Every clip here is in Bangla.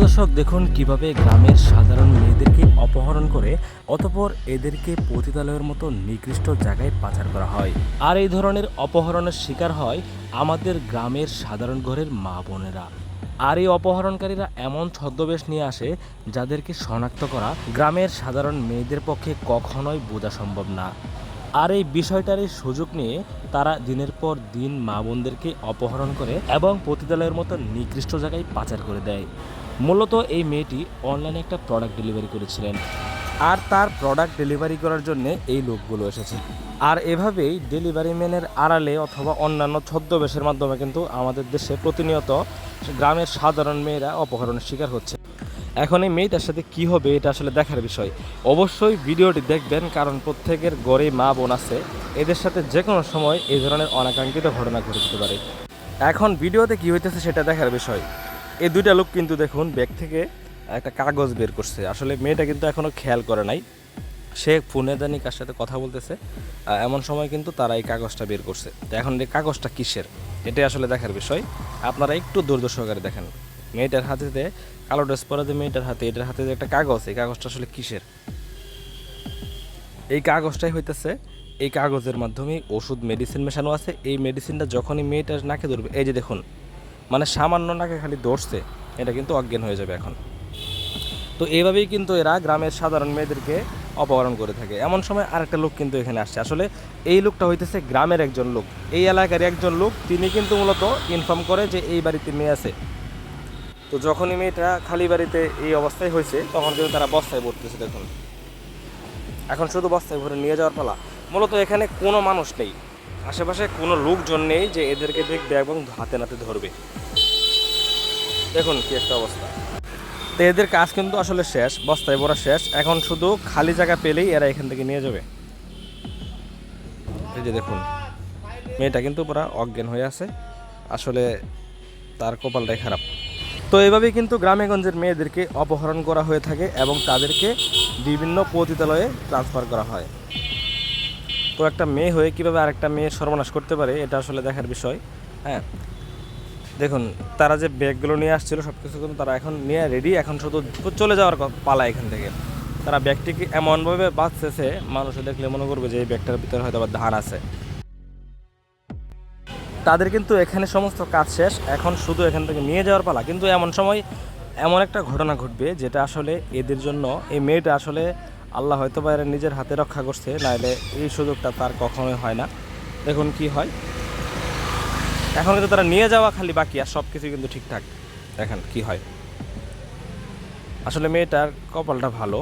দর্শক, দেখুন কীভাবে গ্রামের সাধারণ মেয়েদেরকে অপহরণ করে অতপর এদেরকে পতিতালয়ের মতো নিকৃষ্ট জায়গায় পাচার করা হয়। আর এই ধরনের অপহরণের শিকার হয় আমাদের গ্রামের সাধারণ ঘরের মা বোনেরা। আর এই অপহরণকারীরা এমন ছদ্মবেশ নিয়ে আসে যাদেরকে শনাক্ত করা গ্রামের সাধারণ মেয়েদের পক্ষে কখনোই বোঝা সম্ভব না। আর এই বিষয়টারই সুযোগ নিয়ে তারা দিনের পর দিন মা বোনদেরকে অপহরণ করে এবং পতিতালয়ের মতো নিকৃষ্ট জায়গায় পাচার করে দেয়। মূলত এই মেয়েটি অনলাইনে একটা প্রোডাক্ট ডেলিভারি করেছিলেন। আর তার প্রোডাক্ট ডেলিভারি করার জন্য এই লোকগুলো এসেছে। আর এভাবেই ডেলিভারি ম্যানের আড়ালে অথবা অন্যান্য ছদ্মবেশের মাধ্যমে কিন্তু আমাদের দেশে প্রতিনিয়ত গ্রামের সাধারণ মেয়েরা অপহরণের শিকার হচ্ছে। এখন এই মেয়েটার সাথে কি হবে এটা আসলে দেখার বিষয়। অবশ্যই ভিডিওটি দেখবেন কারণ প্রত্যেকের গড়ে মা বোন আছে। এদের সাথে যে কোনো সময় এই ধরনের অনাকাঙ্ক্ষিত ঘটনা ঘটে যেতে পারে। এখন ভিডিওতে কি হইতেছে সেটা দেখার বিষয়। এই দুইটা লোক কিন্তু দেখুন ব্যাগ থেকে একটা কাগজ বের করছে। আসলে মেয়েটা কিন্তু এখনও খেয়াল করে নাই। সে ফোনে জানি কার সাথে কথা বলতেছে এমন সময় কিন্তু তারা এই কাগজটা বের করছে। তো এখন এই কাগজটা কিসের? এটাই আসলে দেখার বিষয়। আপনারা একটু ধৈর্য সহকারে দেখেন। মেয়েটার হাতে কালো ড্রেস পরা যে মেয়েটার হাতে, এটার হাতে যে একটা কাগজ, এই কাগজটা আসলে কিসের? এই কাগজটাই হইতেছে, এই কাগজের মাধ্যমে ওষুধ মেডিসিন মেশানো আছে। এই মেডিসিনটা যখনই মেয়েটার নাকে ধরবে, এই যে দেখুন মানে সামান্য নাকে খালি ধরছে, এটা কিন্তু অজ্ঞান হয়ে যাবে এখন। তো এইভাবেই কিন্তু এরা গ্রামের সাধারণ মেয়েদেরকে অপহরণ করে থাকে। এমন সময় আরেকটা লোক কিন্তু এখানে আসছে। আসলে এই লোকটা হইতেছে গ্রামের একজন লোক। এই এলাকার একজন লোক। তিনি কিন্তু মূলত ইনফর্ম করে যে এই বাড়িতে মেয়ে আছে। তো যখনই মেয়েটা খালি বাড়িতে এই অবস্থায় হয়েছে, তখন কিন্তু তারা বস্তায় ভরতেছে, দেখুন। এখন শুধু বস্তায় ভরে নিয়ে যাওয়ার পালা। মূলত এখানে কোনো মানুষ নেই। আশেপাশে কোনো লোকজন নেই যে এদেরকে দেখবে এবং হাতে নাতে ধরবে। দেখুন কি একটা অবস্থা। তো এদের কাজ কিন্তু আসলে শেষ, বস্তায় ভরা শেষ। এখন শুধু খালি জায়গা পেলেই এরা এখান থেকে নিয়ে যাবে। এই যে দেখুন, মেয়েটা কিন্তু পুরা অজ্ঞান হয়ে আছে। আসলে তার কপালটাই খারাপ। তো এইভাবেই কিন্তু গ্রামেগঞ্জের মেয়েদেরকে অপহরণ করা হয়ে থাকে এবং তাদেরকে বিভিন্ন পতিতালয়ে ট্রান্সফার করা হয়। তো একটা মেয়ে হয়ে কীভাবে আরেকটা মেয়ের সর্বনাশ করতে পারে, এটা আসলে দেখার বিষয়। হ্যাঁ? দেখুন, তারা যে ব্যাগগুলো নিয়ে আসছিল সব কিছু কিন্তু তারা এখন নিয়ে রেডি এখন শুধু চলে যাওয়ার পালা এখান থেকে। তারা ব্যাগটিকে এমনভাবে বাঁচতেছে মানুষে দেখলে মনে করবে যে এই ব্যাগটার ভিতরে হয়তো আবার ধান আছে। তাদের কিন্তু এখানে সমস্ত কাজ শেষ, এখন শুধু এখান থেকে নিয়ে যাওয়ার পালা। কিন্তু এমন সময় এমন একটা ঘটনা ঘটবে, যেটা আসলে এদের জন্য, এই মেয়েটা আসলে আল্লাহ হয়তো বা এর নিজের হাতে রক্ষা করছে নাহলে এই সুযোগটা তার কখনোই হয় না। দেখুন কি হয়। এখন কিন্তু তারা নিয়ে যাওয়া খালি বাকি, আর সব কিছু কিন্তু ঠিকঠাক। দেখেন কি হয়। আসলে মেয়েটার কপালটা ভালো।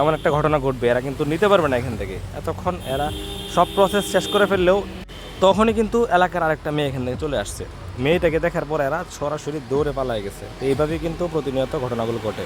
এমন একটা ঘটনা ঘটবে, এরা কিন্তু নিতে পারবে না এখান থেকে। এতক্ষণ এরা সব প্রসেস শেষ করে ফেললেও তখনই কিন্তু এলাকার আরেকটা মেয়ে এখান থেকে চলে আসছে। মেয়েটাকে দেখার পর এরা সরাসরি দৌড়ে পালায় গেছে। এইভাবেই কিন্তু প্রতিনিয়ত ঘটনাগুলো ঘটে।